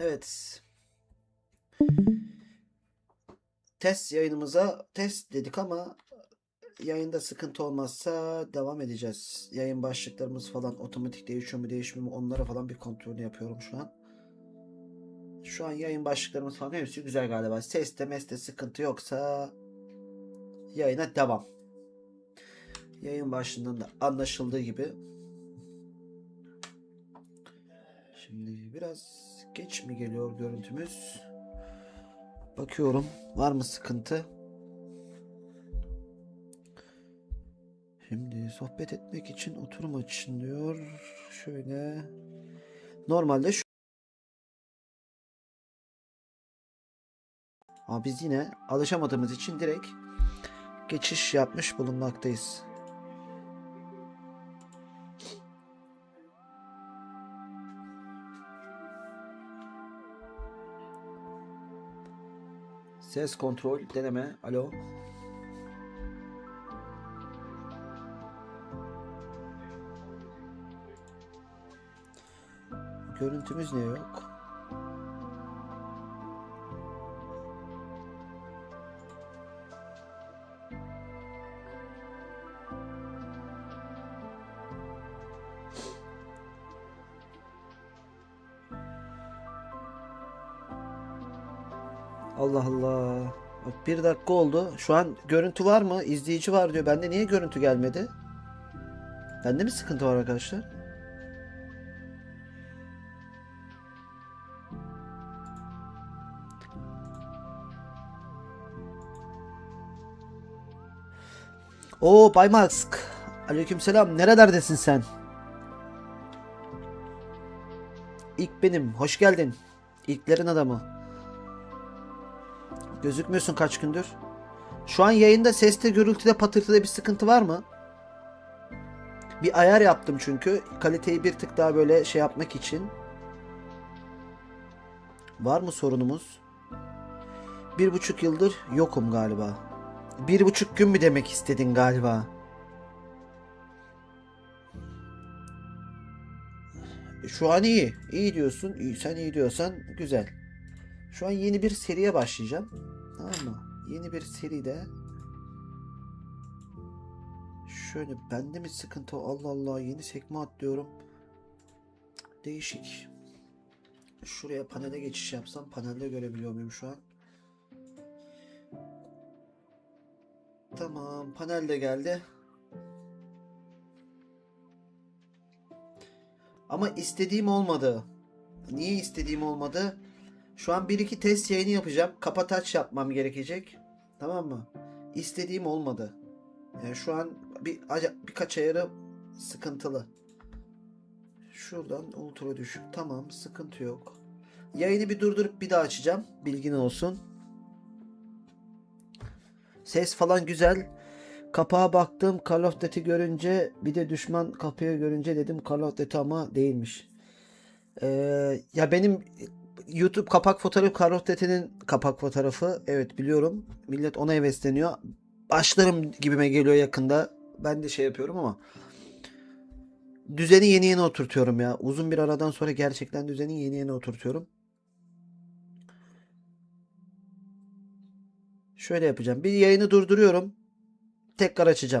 Evet. Test yayınımıza test dedik ama yayında sıkıntı olmazsa devam edeceğiz. Yayın başlıklarımız falan otomatik değişiyor mu değişmiyor mu onlara falan bir kontrolünü yapıyorum şu an. Şu an yayın başlıklarımız falan hepsi güzel galiba. Seste meste sıkıntı yoksa yayına devam. Yayın başlığından da anlaşıldığı gibi. Şimdi biraz geç mi geliyor görüntümüz? Bakıyorum var mı sıkıntı? Şimdi sohbet etmek için oturum açın diyor. Şöyle. Normalde şu Ama biz yine alışamadığımız için direkt geçiş yapmış bulunmaktayız. Ses kontrol deneme. Alo. Görüntümüz ne yok? Allah Allah. Bir dakika oldu. Şu an görüntü var mı? İzleyici var diyor. Bende niye görüntü gelmedi? Bende mi sıkıntı var arkadaşlar? Oo Bay Mask. Aleykümselam. Nerelerdesin sen? İlk benim. Hoş geldin. İlklerin adamı. Gözükmüyorsun kaç gündür. Şu an yayında seste, gürültüde, patırtıda bir sıkıntı var mı? Bir ayar yaptım çünkü. Kaliteyi bir tık daha böyle şey yapmak için. Var mı sorunumuz? Bir buçuk yıldır yokum galiba. Bir buçuk gün mü demek istedin galiba? E, Şu an iyi. İyi diyorsun. İyi, sen iyi diyorsan güzel. Şu an yeni bir seriye başlayacağım. Tamam mı? Yeni bir seride şöyle bende mi sıkıntı? Allah Allah yeni sekme atlıyorum. Değişik. Şuraya panele geçiş yapsam panelde görebiliyor muyum şu an? Tamam panel de geldi. Ama istediğim olmadı. Niye istediğim olmadı? Şu an bir iki test yayını yapacağım. Kapat aç yapmam gerekecek. Tamam mı? İstediğim olmadı. Yani şu an bir birkaç ayarı sıkıntılı. Şuradan ultra düşük. Tamam sıkıntı yok. Yayını bir durdurup bir daha açacağım. Bilgin olsun. Ses falan güzel. Kapağa baktım. Call of Duty görünce bir de düşman kapıyı görünce dedim Call of Duty ama değilmiş. Ee, ya benim YouTube kapak fotoğrafı Duty'nin kapak fotoğrafı. Evet biliyorum. Millet ona hevesleniyor. Başlarım gibime geliyor yakında. Ben de şey yapıyorum ama düzeni yeni yeni oturtuyorum ya. Uzun bir aradan sonra gerçekten düzeni yeni yeni oturtuyorum. Şöyle yapacağım. Bir yayını durduruyorum. Tekrar açacağım.